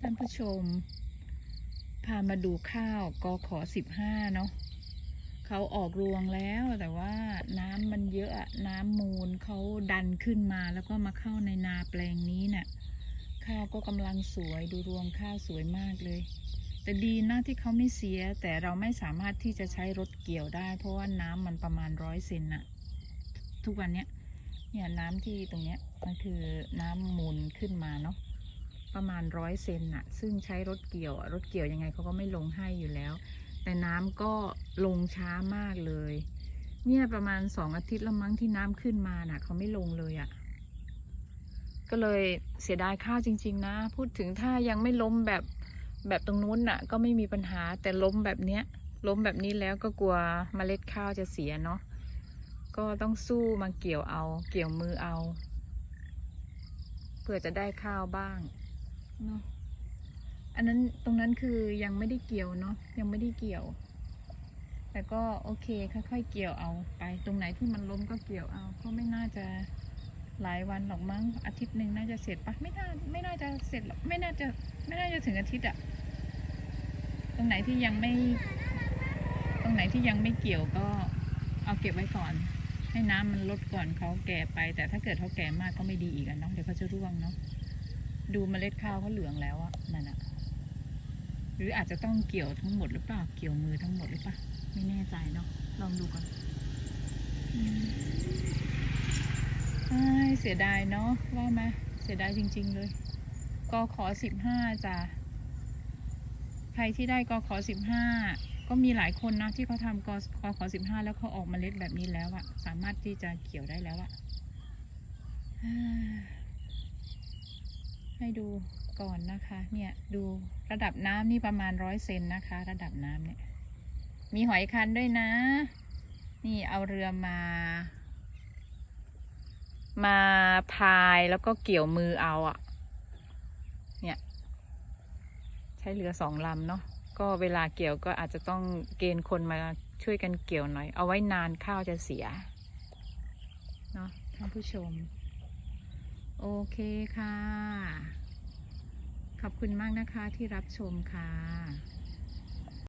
ท่านผู้ชม พามาดูข้าวกอขอสิบห้าเนาะเขาออกรวงแล้วแต่ว่าน้ำมันเยอะน้ำมูลเขาดันขึ้นมาแล้วก็มาเข้าในนาแปลงนี้เนะ่ะ ข้าวก็กำลังสวยดูรวงข้าวสวยมากเลย แต่ดีนะที่เขาไม่เสีย แต่เราไม่สามารถที่จะใช้รถเกี่ยวได้ เพราะว่าน้ำมันประมาณร้อยเซนน่ะ ทุกวันเนี้ยเนี่ยน้ำที่ตรงเนี้ยมันคือน้ำมูลขึ้นมาเนาะ ประมาณร้อยเซนน่ะ ซึ่งใช้รถเกี่ยว รถเกี่ยวยังไงเขาก็ไม่ลงให้อยู่แล้ว แต่น้ำก็ลงช้ามากเลย เนี่ยประมาณสองอาทิตย์แล้วมั้งที่น้ำขึ้นมาน่ะเขาไม่ลงเลยอะ่ะ ก็เลยเสียดายข้าวจริง ๆ นะ พูดถึงถ้ายังไม่ล้มแบบแบบตรงนู้นน่ะ ก็ไม่มีปัญหาแต่ล้มแบบเนี้ยล้มแบบนี้แล้วก็กลัวเมล็ดข้าวจะเสียเนาะก็ต้องสู้มาเกี่ยวเอา เกี่ยวมือเอาเพื่อจะได้ข้าวบ้าง เนาะอันนั้นตรงนั้นคือยังไม่ได้เกี่ยวเนาะยังไม่ได้เกี่ยว แต่ก็โอเคค่อยๆเกี่ยวเอาไป ตรงไหนที่มันล้มก็เกี่ยวเอา ก็ไม่น่าจะหลายวันหรอกมั้งอาทิตย์หนึ่งน่าจะเสร็จปะไม่น่าไม่น่าจะเสร็จหรอกไม่น่าจะไม่น่าจะถึงอาทิตย์อะตรงไหนที่ยังไม่ ตรงไหนที่ยังไม่เกี่ยวก็เอาเก็บไว้ก่อน ให้น้ำมันลดก่อนเขาแก่ไป แต่ถ้าเกิดเขาแก่มากก็ไม่ดีอีกอะเนาะเดี๋ยวเขาจะร่วงเนาะ ดูเมล็ดข้าวเขาเหลืองแล้วอะนั่นอะหรืออาจจะต้องเกี่ยวทั้งหมดหรือเปล่า เกี่ยวมือทั้งหมดหรือเปล่า ไม่แน่ใจเนาะ ลองดูก่อนอืมอ้ายเสียดายเนาะว่ามาเสียดายจริง ๆ เลยกอขอสิบห้าจ้ะ ใครที่ได้กอขอสิบห้าก็มีหลายคนนะที่เขาทำกอกอขอสิบห้าแล้วเขาออกเมล็ดแบบนี้แล้วอะสามารถที่จะเกี่ยวได้แล้วอะ ให้ดูก่อนนะคะ เนี่ยดูระดับน้ำนี่ประมาณร้อยเซนนะคะ ระดับน้ำเนี่ย มีหอยคันด้วยนะ นี่เอาเรือมา มาพายแล้วก็เกี่ยวมือเอาอะเนี่ย ใช้เรือสองลำเนาะก็เวลาเกี่ยวก็อาจจะต้องเกณฑ์คนมาช่วยกันเกี่ยวหน่อย เอาไว้นานข้าวจะเสีย เนาะท่านผู้ชม โอเคค่ะ ขอบคุณมากนะคะที่รับชมค่ะ